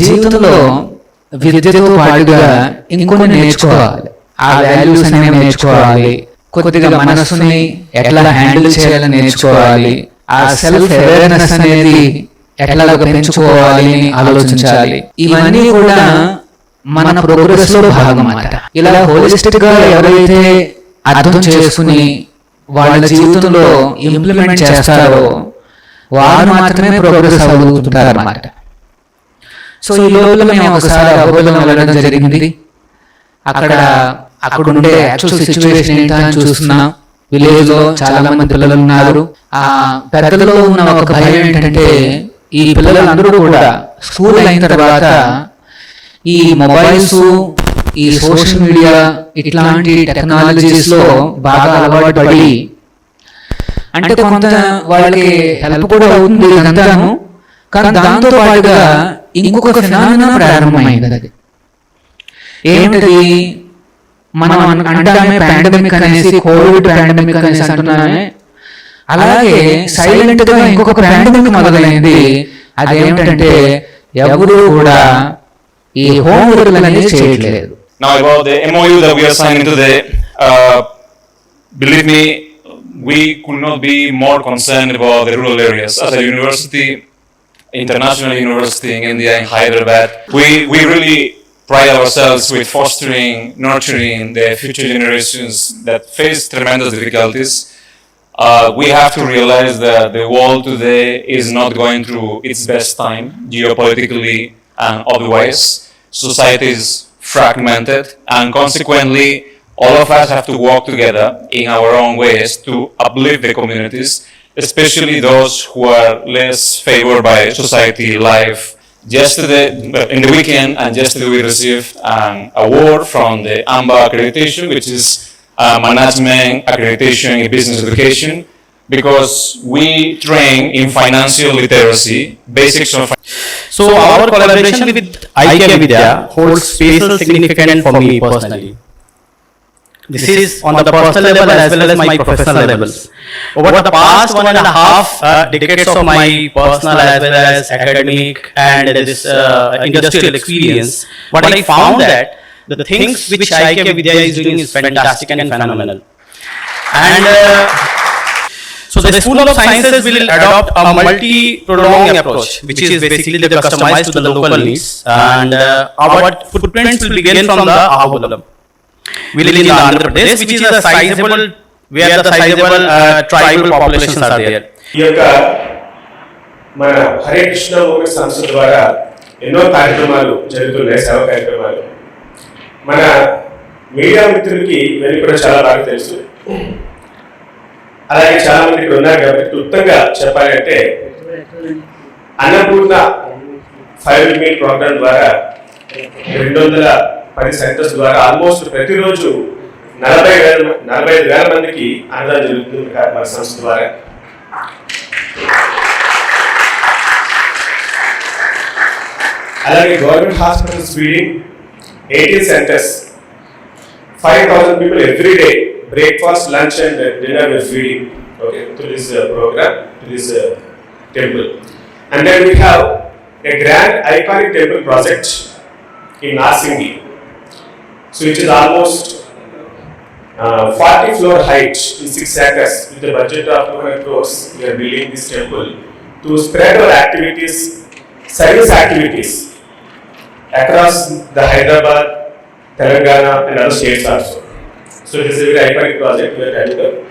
జీవితంలో విద్యతో పాటుగా ఇంకొన్ని నేర్చుకోవాలి. ఆ వాల్యూస్ అనేవి నేర్చుకోవాలి. కొద్దిగా మనసుని ఎట్లా హ్యాండిల్ చేయాలని నేర్చుకోవాలి. ఆ సెల్ఫ్ అవేర్నెస్ అనేది ఎట్లా పెంచుకోవాలి అని ఆలోచించాలి. ఇవన్నీ కూడా మన ప్రోగ్రెస్లో భాగం అన్నమాట ఇలా హోలిస్టిక్గా ఎవరైతే అర్థం చేసుకుని వాళ్ళ జీవితంలో ఇంప్లిమెంట్ చేస్తారో వారు మాత్రమే ప్రోగ్రెస్ అవుతుంటారు అన్నమాట సో ఈ లోపల మేము ఒకసారి అహోబిలం వెళ్ళడం జరిగింది. అక్కడ అక్కడ ఉండే యాక్చువల్ సిచ్యువేషన్ ఏంటని చూస్తున్నాం విలేజ్లో చాలా మంది పిల్లలు ఉన్నారు. ఆ పెద్దలో ఉన్న ఒక భయం ఏంటంటే ఈ పిల్లలందరూ కూడా స్కూల్ అయిన తర్వాత ఈ మొబైల్స్ ఈ సోషల్ మీడియా ఇట్లాంటి టెక్నాలజీస్లో బాగా అలవాటు పడి అంటే కొంత వాళ్ళకి హెల్ప్ కూడా అవుతుంది ఇదంతాను. కానీ దాంతో పాటుగా ఇంకొక ఫినామినా ప్రారంభమైంది అది ఏమిటది మనం అంటామే పాండమిక్ అనేసి కోవిడ్ పాండమిక్ అనేసి అంటున్నామే అలాగే సైలెంట్గా ఇంకొక పాండమిక్ మొదలైంది అదేమిటంటే ఎవరు కూడా ఈ హోంవర్క్ అనేది చేయట్లేదు Now about the MOU that we are signing today, uh, believe me, we could not be more concerned about the rural areas. As a university, international university in India, in Hyderabad, we, we really pride ourselves with fostering, nurturing the future generations that face tremendous difficulties. Uh, we have to realize that the world today is not going through its best time, geopolitically and otherwise. Society is fragmented, and consequently, all of us have to work together in our own ways to uplift the communities, especially those who are less favored by society life. Yesterday, in the weekend, and yesterday we received an award from the AMBA accreditation, which is uh, management accreditation in business education, because we train in financial literacy, basics of So our collaboration with IKEA Vidya holds special significance for me personally. This is on the personal level as well as my professional levels. Over the past one and a half uh, decades of my personal as well as academic and this uh, industrial experience, what I found that the things which IKEA Vidya is doing is fantastic and phenomenal. And uh, so the School of Sciences will adopt a multi-pronged approach, which is basically the customized to the local needs, and uh, our footprints will begin from the Ahobilam. We live in the Andhra Pradesh, which is a sizable, where the sizable uh, tribal populations are there. ఈ యొక్క మన Hare Krishna moment సంస్థ ద్వారా ఎన్నో కార్యక్రమాలు జరుగుతున్నాయి సేవ కార్యక్రమాలు. మన మీడియా మిత్రులకి ఇవన్నీ కూడా చాలా బాగా తెలుసు. అలాగే చాలా మంది ఇక్కడ ఉన్నారు కాబట్టి క్లుప్తంగా చెప్పాలంటే అన్నపూర్ణ ఫైవ్ మీట్ ప్రోగ్రామ్ ద్వారా రెండు వందల పది సెంటర్స్ ద్వారా ఆల్మోస్ట్ ప్రతిరోజు నలభై వేల నలభై ఐదు వేల మందికి అన్నదానం జరుగుతుంది మన సంస్థ ద్వారా. అలాగే government hospitals feeding eighteen centres. Five thousand people every day breakfast lunch and dinner with feeding. Okay to this programme to this temple and then we have a grand iconic temple project in Narsingi So it is almost uh, 40 floor height in 6 acres with a budget of 200 crores. We are building this temple to spread our activities, service activities across the Hyderabad, Telangana and other states also. So this a very iconic project we are trying to.